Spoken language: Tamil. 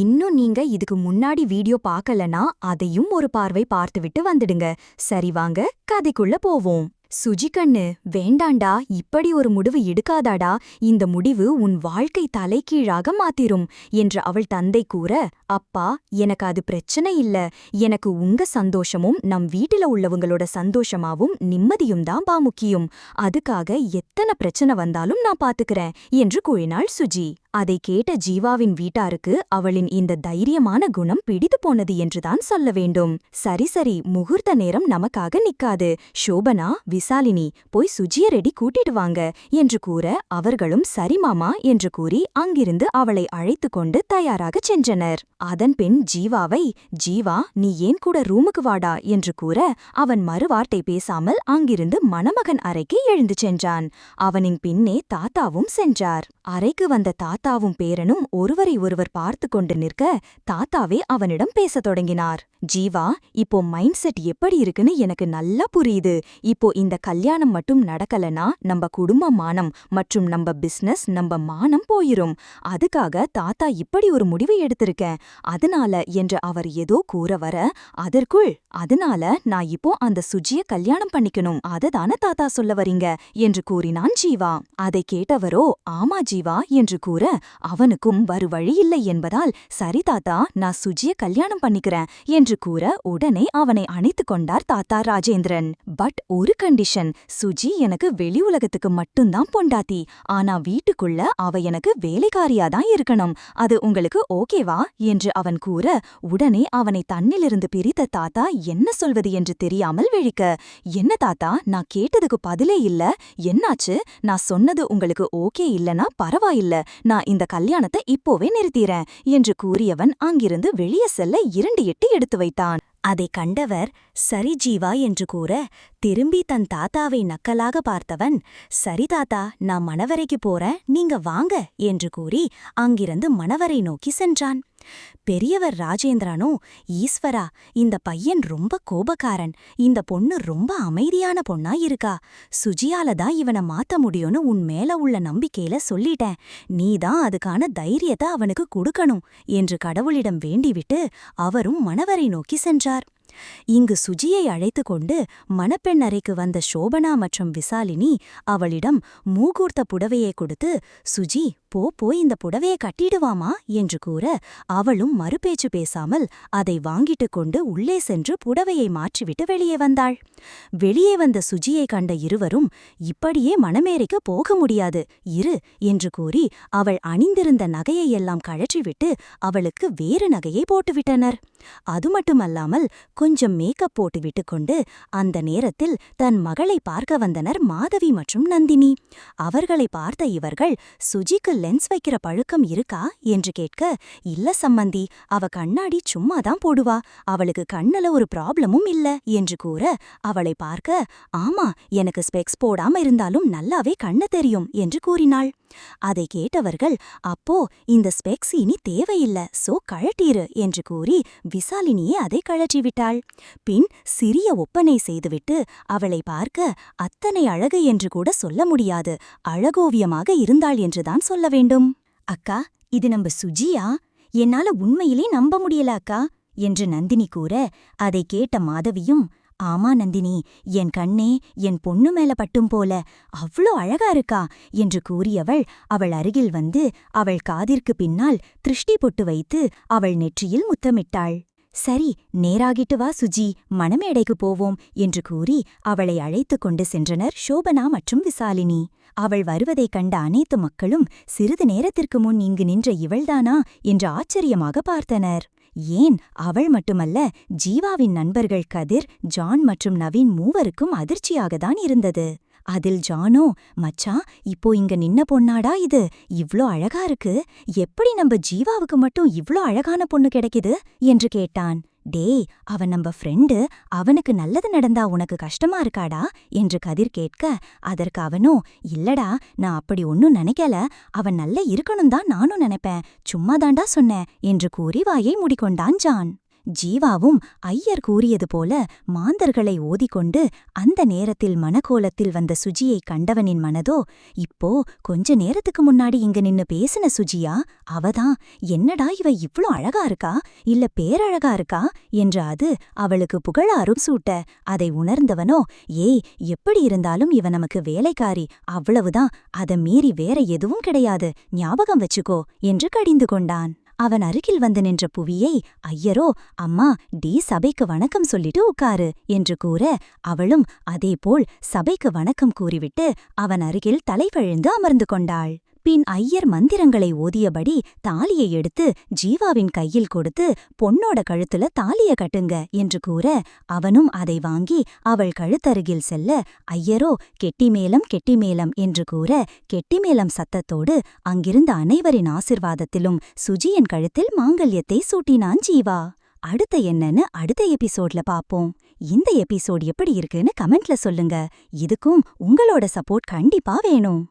இன்னும் நீங்க இதுக்கு முன்னாடி வீடியோ பார்க்கலனா அதையும் ஒரு பார்வை பார்த்துவிட்டு வந்துடுங்க. சரி வாங்க கதைக்குள்ள போவோம். சுஜிகண்ணு வேண்டாண்டா இப்படி ஒரு முடிவு எடுக்காதாடா இந்த முடிவு உன் வாழ்க்கை தலைகீழாக மாத்திரும் என்று அவள் தந்தை கூற அப்பா எனக்கு அது பிரச்சனை இல்ல. எனக்கு உங்க சந்தோஷமும் நம் வீட்டில உள்ளவங்களோட சந்தோஷமாவும் நிம்மதியும் தான் பா முக்கியம் அதுக்காக எத்தனை பிரச்சனை வந்தாலும் நான் பாத்துக்கிறேன் என்று கூறினாள் சுஜி. அதை கேட்ட ஜீவாவின் வீட்டாருக்கு அவளின் இந்த தைரியமான குணம் பிடித்து போனது என்றுதான் சொல்ல வேண்டும். சரி சரி முகூர்த்த நேரம் நமக்காக நிக்காது. சோபனா விசாலினி போய் சுஜிய ரெடி கூட்டிட்டு வாங்க என்று கூற அவர்களும் சரி மாமா என்று கூறி அங்கிருந்து அவளை அழைத்து கொண்டு தயாராகச் சென்றனர். அதன்பின் ஜீவாவை ஜீவா நீ ஏன் கூட ரூமுக்கு வாடா? என்று கூற அவன் மறுவார்த்தை பேசாமல் அங்கிருந்து மணமகன் அறைக்கு எழுந்து சென்றான். அவனின் பின்னே தாத்தாவும் சென்றார். அறைக்கு வந்த தாத்தாவும் பேரனும் ஒருவரை ஒருவர் பார்த்து கொண்டு நிற்க தாத்தாவே அவனிடம் பேசத் தொடங்கினார். ஜீவா இப்போ மைண்ட் செட் எப்படி இருக்குன்னு எனக்கு நல்லா புரியுது. இப்போ இந்த கல்யாணம் மட்டும் நடக்கலனா நம்ம குடும்ப மானம் மற்றும் நம்ம பிசினஸ் நம்ம மானம் போயிரும். அதுக்காக தாத்தா இப்படி ஒரு முடிவு எடுத்திருக்கேன். அதனால என்று அவர் ஏதோ கூற வர அதற்குள் அதனால நான் இப்போ அந்த சுஜிய கல்யாணம் பண்ணிக்கணும். அததான தாத்தா சொல்ல வரீங்க? என்று கூறினான் ஜீவா. அதை கேட்டவரோ ஆமா ஜீவா என்று கூற அவனுக்கும் வரு வழி இல்லை என்பதால் சரி தாத்தா நான் சுஜிய கல்யாணம் பண்ணிக்கிறேன் என்று கூற உடனே அவனை அணைத்து கொண்டார் தாத்தா ராஜேந்திரன். பட் ஒரு கண்டிஷன் சுஜி எனக்கு வெளி உலகத்துக்கு மட்டும்தான் பொண்டாத்தி ஆனா வீட்டுக்குள்ள அவ எனக்கு வேலைக்காரியாதான் இருக்கணும். அது உங்களுக்கு ஓகேவா? என்று அவன் கூற உடனே அவனை தன்னிலிருந்து பிரித்த தாத்தா என்ன சொல்வது என்று தெரியாமல் விழிக்க. என்ன தாத்தா நான் கேட்டதுக்கு பதிலே இல்ல. என்னாச்சு? நான் சொன்னது உங்களுக்கு ஓகே இல்லனா பரவாயில்ல. நான் இந்த கல்யாணத்தை இப்போவே நிறுத்திறேன் என்று கூறியவன் அங்கிருந்து வெளியே செல்ல இரண்டு எட்டு எடுத்து வைத்தான். அதை கண்டவர் சரி ஜீவா என்று கூற திரும்பி தன் தாத்தாவை நக்கலாக பார்த்தவன் சரி தாத்தா நான் மணவரைக்கு போறேன் நீங்க வாங்க என்று கூறி அங்கிருந்து மணவரை நோக்கி சென்றான். பெரியவர் ராஜேந்திரனோ ஈஸ்வரா இந்த பையன் ரொம்ப கோபக்காரன். இந்த பொண்ணு ரொம்ப அமைதியான பொண்ணா இருக்கா. சுஜியால தான் இவனை மாத்த முடியும்னு உன் மேல உள்ள நம்பிக்கையில சொல்லிட்டேன். நீதான் அதுக்கான தைரியத்தை அவனுக்கு கொடுக்கணும் என்று கடவுளிடம் வேண்டிவிட்டு அவரும் மணவரை நோக்கி சென்றார். இங்கு சுஜியை அழைத்து கொண்டு மணப்பெண் அறைக்கு வந்த சோபனா மற்றும் விசாலினி அவளிடம் மூகூர்த்த புடவையை கொடுத்து சுஜி போ போய் இந்த புடவையை கட்டிடுவாமா? என்று கூற அவளும் மறுபேச்சு பேசாமல் அதை வாங்கிட்டு கொண்டு உள்ளே சென்று புடவையை மாற்றிவிட்டு வெளியே வந்தாள். வெளியே வந்த சுஜியை கண்ட இருவரும் இப்படியே மணமேறைக்கு போக முடியாது இரு என்று கூறி அவள் அணிந்திருந்த நகையை எல்லாம் கழற்றிவிட்டு அவளுக்கு வேறு நகையை போட்டுவிட்டனர். அது மட்டுமல்லாமல் கொஞ்சம் மேக்கப் போட்டு விட்டுக்கொண்டு அந்த நேரத்தில் தன் மகளை பார்க்க வந்தனர் மாதவி மற்றும் நந்தினி. அவர்களை பார்த்த இவர்கள் சுஜிக்கு லென்ஸ் வைக்கிற பழுக்கம் இருக்கா? என்று கேட்க இல்ல சம்மந்தி அவ கண்ணாடி சும்மாதான் போடுவா. அவளுக்கு கண்ணுல ஒரு ப்ராப்ளமும் இல்ல. என்று கூற அவளை பார்க்க ஆமா எனக்கு ஸ்பெக்ஸ் போடாம இருந்தாலும் நல்லாவே கண்ணு தெரியும் என்று கூறினாள். அதை கேட்டவர்கள் அப்போ இந்த ஸ்பெக்ஸ் இனி தேவையில்ல சோ கழட்டீரு என்று கூறி விசாலினியே அதை கழற்றிவிட்டாள் பின் சிறிய ஒப்பனை செய்துவிட்டு அவளை பார்க்க அத்தனை அழகு என்று கூட சொல்ல முடியாது அழகோவியமாக இருந்தாள் என்றுதான் சொல்ல வேண்டும். அக்கா இது நம்ம சுஜியா? என்னால உண்மையிலே நம்ப முடியல அக்கா என்று நந்தினி கூற அதை கேட்ட மாதவியும் ஆமா நந்தினி. என் கண்ணே என் பொண்ணு மேல பட்டும் போல. அவ்ளோ அழகா இருக்கா என்று கூறியவள் அவள் அருகில் வந்து அவள் காதிற்கு பின்னால் திருஷ்டி பொட்டு வைத்து அவள் நெற்றியில் முத்தமிட்டாள். சரி நேராகிட்டு வா சுஜி. மணமேடைக்கு போவோம் என்று கூறி அவளை அழைத்துக் கொண்டு சென்றனர் சோபனா மற்றும் விசாலினி. அவள் வருவதைக் கண்ட அனைத்து மக்களும் சிறிது நேரத்திற்கு முன் இங்கு நின்ற இவள்தானா என்று ஆச்சரியமாக பார்த்தனர். ஏன் அவள் மட்டுமல்ல ஜீவாவின் நண்பர்கள் கதிர் ஜான் மற்றும் நவீன் மூவருக்கும் அதிர்ச்சியாகத்தான் இருந்தது. அதில் ஜானோ மச்சா இப்போ இங்க நின்ன பொண்ணாடா இது? இவ்ளோ அழகா இருக்கு. எப்படி நம்ம ஜீவாவுக்கு மட்டும் இவ்ளோ அழகான பொண்ணு கிடைக்குது? என்று கேட்டான். டேய் அவன் நம்ம ஃப்ரெண்டு அவனுக்கு நல்லது நடந்தா உனக்கு கஷ்டமா இருக்காடா? என்று கதிர் கேட்க அதற்கு அவனோ இல்லடா நான் அப்படி ஒன்னும் நினைக்கல. அவன் நல்ல இருக்கணும் தான் நானும் நினைப்பேன். சும்மாதாண்டா சொன்னேன் என்று கூறி வாயை முடிக்கொண்டான் ஜான். ஜீவாவும் ஐயர் கூறியது போல மாந்தர்களை ஓதிக்கொண்டு அந்த நேரத்தில் மனக்கோலத்தில் வந்த சுஜியை கண்டவனின் மனதோ இப்போ கொஞ்ச நேரத்துக்கு முன்னாடி இங்க நின்னு பேசின சுஜியா? அவதான். என்னடா இவ இவ்ளோ அழகா இருக்கா? இல்ல பேரழகா இருக்கா? என்று அது அவளுக்கு புகழாரும் சூட்ட அதை உணர்ந்தவனோ? ஏய் எப்படி இருந்தாலும் இவ நமக்கு வேலைக்காரி. அவ்வளவுதான். அதை மீறி வேற எதுவும் கிடையாது. ஞாபகம் வச்சுக்கோ என்று கடிந்து கொண்டான். அவன் அருகில் வந்து நின்ற புவியை ஐயரோ அம்மா டி சபைக்கு வணக்கம் சொல்லிட்டு உட்காரு என்று கூற அவளும் அதேபோல் சபைக்கு வணக்கம் கூறிவிட்டு அவன் அருகில் தலைவழிந்து அமர்ந்து கொண்டாள். பின் ஐயர் மந்திரங்களை ஓதியபடி தாலியை எடுத்து ஜீவாவின் கையில் கொடுத்து பொன்னோட கழுத்துல தாலிய கட்டுங்க என்று கூற அவனும் அதை வாங்கி அவள் கழுத்தருகில் செல்ல ஐயரோ கெட்டிமேளம் கெட்டிமேளம் என்று கூற கெட்டிமேளம் சத்தத்தோடு அங்கிருந்த அனைவரின் ஆசிர்வாதத்திலும் சுஜியின் கழுத்தில் மாங்கல்யத்தை சூட்டினான் ஜீவா. அடுத்த என்னன்னு அடுத்த எபிசோட்ல பாப்போம். இந்த எபிசோட் எப்படி இருக்குன்னு கமெண்ட்ல சொல்லுங்க. இதுக்கும் உங்களோட சப்போர்ட் கண்டிப்பா வேணும்.